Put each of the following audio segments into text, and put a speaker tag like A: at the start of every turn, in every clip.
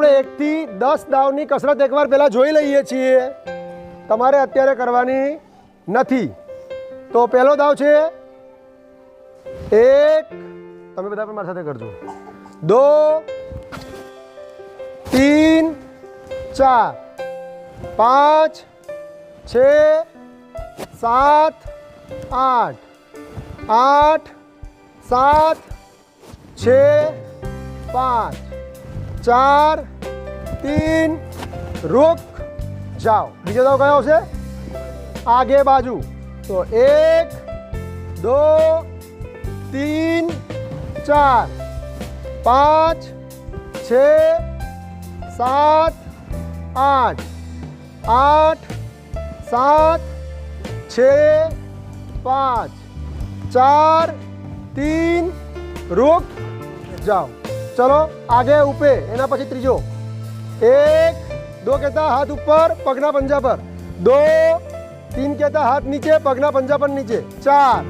A: આપણે એકથી દસ દાવની કસરત એકવાર પહેલાં જોઈ લઈએ છીએ. તમારે અત્યારે કરવાની નથી. તો પહેલો દાવ છે, એક, તમે બધા પણ મારી સાથે કરજો. દો, તીન, ચાર, પાંચ, છ, સાત, આઠ. આઠ, સાત, છ, પાંચ. ચાર, તીન, રૂક, જાઓ. બીજો દાવ કયો છે આગે બાજુ. તો એક, દો, તીન, ચાર. પાંચ, છ, સાત, આઠ. આઠ, સાત, છ, પાંચ. ચાર, તીન, રૂક, જાઓ. ચલો, આગે ઉપે, એના પછી ત્રીજો. એક, દો કહેતા હાથ ઉપર, પગના પંજા પર. દો, તીન કહેતા હાથ નીચે, પગના પંજા પર નીચે. ચાર,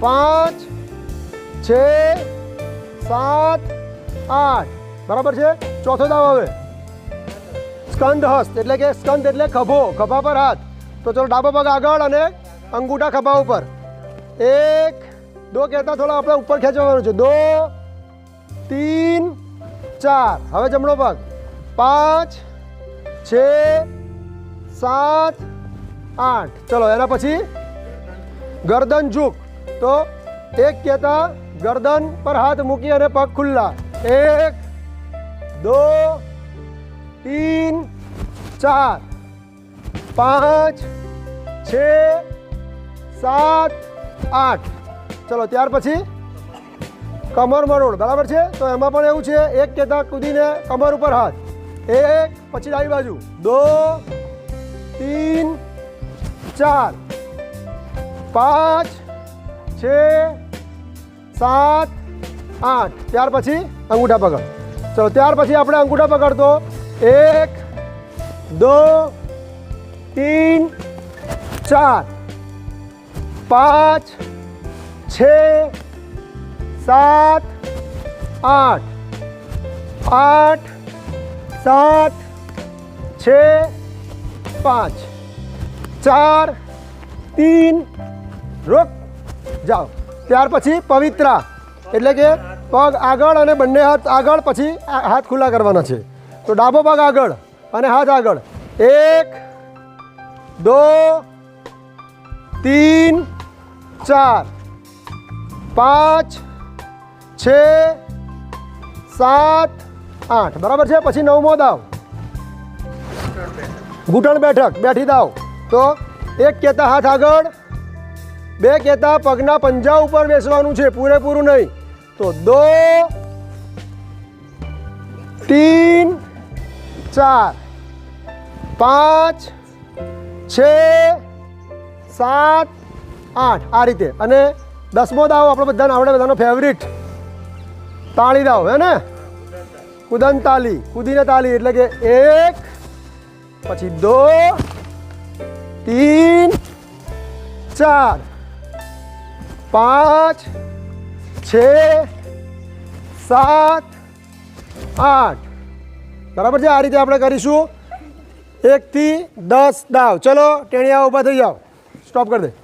A: પાંચ, છે, સાત, આઠ. બરાબર છે? ચોથો દાવ હવે. સ્કંદ હસ્ત, એટલે કે સ્કંદ એટલે ખભો, ખભા પર હાથ. તો ચલો, ડાબો પગ આગળ અને અંગૂઠા ખભા ઉપર. એક, દો કહેતા થોડા આપણે ઉપર ખેંચવાનું છે. દો તીન ચાર હવે જમણો પગ પાંચ, છ, સાત, આઠ. ચલો, એના પછી ગરદન ઝૂક. તો એક કહેતા ગરદન પર હાથ મૂકી અને પગ ખુલ્લા. એક, દો, તીન, ચાર. પાંચ, છ, સાત, આઠ. ચલો, ત્યાર પછી કમર મરોડ, બરાબર છે? તો એમાં પણ એવું છે, એક કહેતા કૂદીને કમર ઉપર હાથ. એક, પછી ડાબી બાજુ. દો, તીન, ચાર. પાંચ, છ, સાત, આઠ. ત્યાર પછી અંગૂઠા પકડ. ચલો, ત્યાર પછી આપણે અંગૂઠા પકડતો. એક, દો, તીન, ચાર. પાંચ, છ સાત, આઠ. આઠ, સાત, છ, પાંચ. ચાર, તીન. રોક. જાઓ. ત્યાર પછી પવિત્રા. એટલે કે પગ આગળ અને બંને હાથ આગળ, પછી હાથ ખુલ્લા કરવાના છે. તો ડાબો પગ આગળ અને હાથ આગળ. એક, દો, તીન, ચાર. પાંચ છ સાત, આઠ. બરાબર છે? પછી નવમો દાવ. ઘૂંટણ બેઠક. બેઠી દાવ. તો એક કહેતા હાથ આગળ, બે કહેતા પગના પંજા ઉપર બેસવાનું છે. પૂરેપૂરું નહીં. તો દો, તીન, ચાર. પાંચ, છે, સાત, આઠ. આ રીતે. અને દસમો દાવ આપણે બધાને આવડે બધાનો ફેવરિટ તાળી દાવ, હે ને? કુદન તાલી કુદીને તાલી, એટલે કે એક, પછી દો, તીન, ચાર, પાંચ, છ, સાત, આઠ. બરાબર છે? આ રીતે આપણે કરીશું. એકથી દસ દાવ. ચલો, ટેણિયા ઊભા થઈ જાઓ. સ્ટોપ કરી દે.